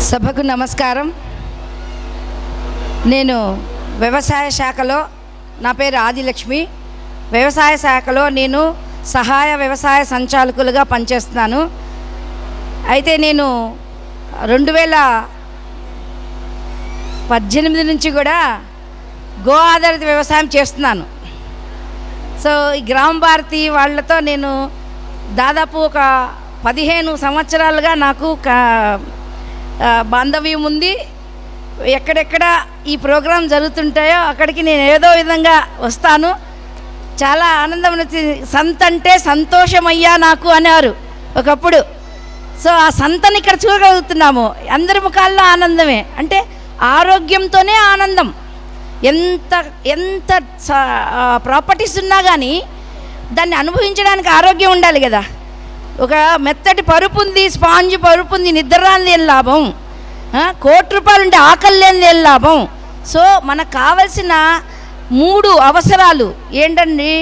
సభకు నమస్కారం. నేను వ్యవసాయ శాఖలో నా పేరు ఆదిలక్ష్మి. వ్యవసాయ శాఖలో నేను సహాయ వ్యవసాయ సంచాలకులుగా పనిచేస్తున్నాను. అయితే నేను రెండు వేల పద్దెనిమిది నుంచి కూడా గో ఆధారిత వ్యవసాయం చేస్తున్నాను. సో ఈ గ్రామ భారతి వాళ్ళతో నేను దాదాపు ఒక పదిహేను సంవత్సరాలుగా నాకు కా బాంధవ్యం ఉంది. ఎక్కడెక్కడ ఈ ప్రోగ్రాం జరుగుతుంటాయో అక్కడికి నేను ఏదో విధంగా వస్తాను. చాలా ఆనందం వచ్చింది సంత అంటే సంతోషమయ్యా నాకు అన్నారు ఒకప్పుడు. సో ఆ సంతని ఇక్కడ చూడగలుగుతున్నాము. అందరి ముఖాల్లో ఆనందమే. అంటే ఆరోగ్యంతోనే ఆనందం. ఎంత ఎంత ప్రాపర్టీస్ ఉన్నా కానీ దాన్ని అనుభవించడానికి ఆరోగ్యం ఉండాలి కదా. ఒక మెత్తటి పరుపు ఉంది స్పాంజ్ పరుపు ఉంది నిద్ర రానిది ఏం లాభం? కోటి రూపాయలు ఉంటే ఆకలి లేనిది ఏం లాభం? సో మనకు కావలసిన మూడు అవసరాలు ఏంటండి?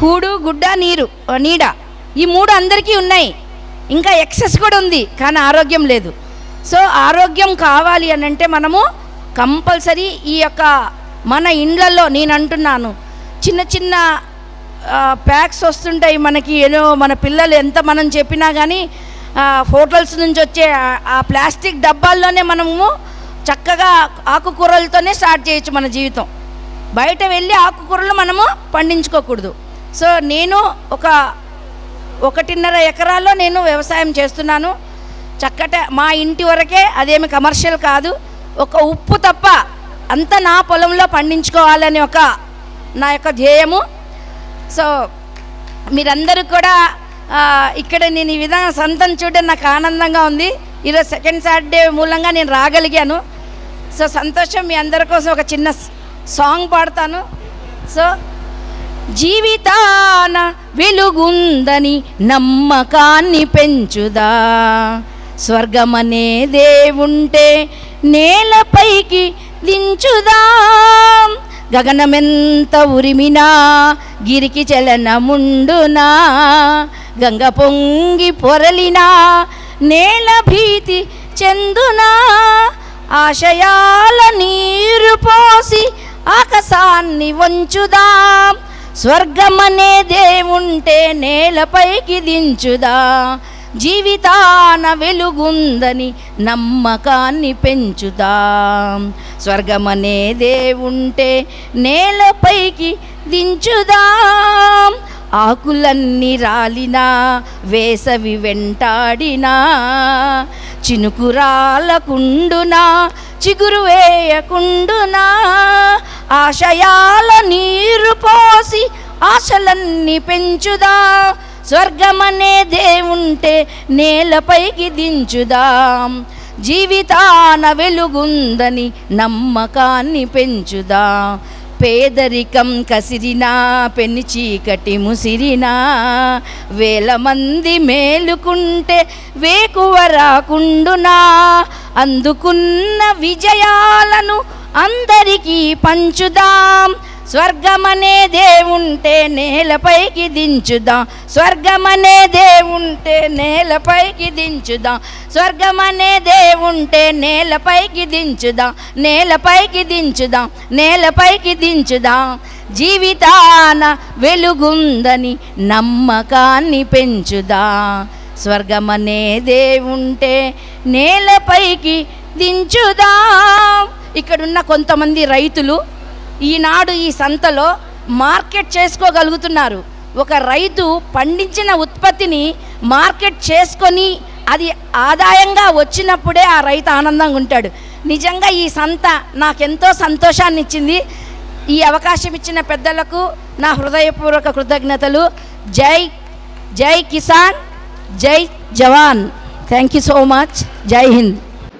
కూడు గుడ్డ నీరు నీడ. ఈ మూడు అందరికీ ఉన్నాయి. ఇంకా ఎక్సెస్ కూడా ఉంది కానీ ఆరోగ్యం లేదు. సో ఆరోగ్యం కావాలి అని అంటే మనము కంపల్సరీ ఈ యొక్క మన ఇండ్లలో నేను అంటున్నాను చిన్న చిన్న ప్యాక్స్ వస్తుంటాయి మనకి ఏదో మన పిల్లలు ఎంత మనం చెప్పినా కానీ హోటల్స్ నుంచి వచ్చే ఆ- ప్లాస్టిక్ డబ్బాల్లోనే మనము చక్కగా ఆకుకూరలతోనే స్టార్ట్ చేయొచ్చు మన జీవితం. బయట వెళ్ళి ఆకుకూరలు మనము పండించుకోకూడదు. సో నేను ఒక ఒకటిన్నర ఎకరాల్లో నేను వ్యవసాయం చేస్తున్నాను. చక్కట మా ఇంటి వరకే అదేమి కమర్షియల్ కాదు. ఒక ఉప్పు తప్ప అంతా నా పొలంలో పండించుకోవాలని ఒక నా యొక్క ధ్యేయము. సో మీరందరూ కూడా ఇక్కడ నేను ఈ విధంగా సంతం చూడడం నాకు ఆనందంగా ఉంది. ఈరోజు సెకండ్ సాటర్డే మూలంగా నేను రాగలిగాను. సో సంతోషం మీ అందరి కోసం ఒక చిన్న సాంగ్ పాడతాను. సో జీవితాన వెలుగుందని నమ్మకాన్ని పెంచుదా. స్వర్గమనే దేవుంటే నేలపైకి దించుదా. గగనమెంత ఉరిమినా గిరికి చలనముండునా? గంగ పొంగి పొరలినా నేల భీతి చెందునా? ఆశయాల నీరు పోసి ఆకాశాన్ని వంచుదాం. స్వర్గమనే దేవుంటే నేలపైకి దించుదా? జీవితాన వెలుగుందని నమ్మకాన్ని పెంచుదాం స్వర్గమనే దేవుంటే నేలపైకి దించుదాం. ఆకులన్నీ రాలినా వేసవి వెంటాడినా చినుకు రాలకుండునా చిగురు వేయకుండునా ఆశయాల నీరు పోసి ఆశలన్నీ పెంచుదా. స్వర్గమనే దేవుంటే నేలపైకి దించుదాం. జీవితాన వెలుగుందని నమ్మకాన్ని పెంచుదా. పేదరికం కసిరినా పెన్ని చీకటి ముసిరినా వేల మంది మేలుకుంటే వేకువ రాకుండునా. అందుకున్న విజయాలను అందరికీ పంచుదాం. స్వర్గమనే దేవుంటే నేలపైకి దించుదాం. స్వర్గమనే దేవుంటే నేలపైకి దించుదాం. స్వర్గమనే దేవుంటే నేలపైకి దించుదాం. నేలపైకి దించుదాం. నేలపైకి దించుదాం. జీవితాన వెలుగుందని నమ్మకాన్ని పెంచుదా. స్వర్గమనే దేవుంటే నేలపైకి దించుదాం. ఇక్కడున్న కొంతమంది రైతులు ఈనాడు ఈ సంతలో మార్కెట్ చేసుకోగలుగుతున్నారు. ఒక రైతు పండించిన ఉత్పత్తిని మార్కెట్ చేసుకొని అది ఆదాయంగా వచ్చినప్పుడే ఆ రైతు ఆనందంగా ఉంటాడు. నిజంగా ఈ సంత నాకెంతో సంతోషాన్ని ఇచ్చింది ఈ అవకాశం ఇచ్చిన పెద్దలకు నా హృదయపూర్వక కృతజ్ఞతలు. జై జై కిసాన్ జై జవాన్. థ్యాంక్ యూ సో మచ్ జై హింద్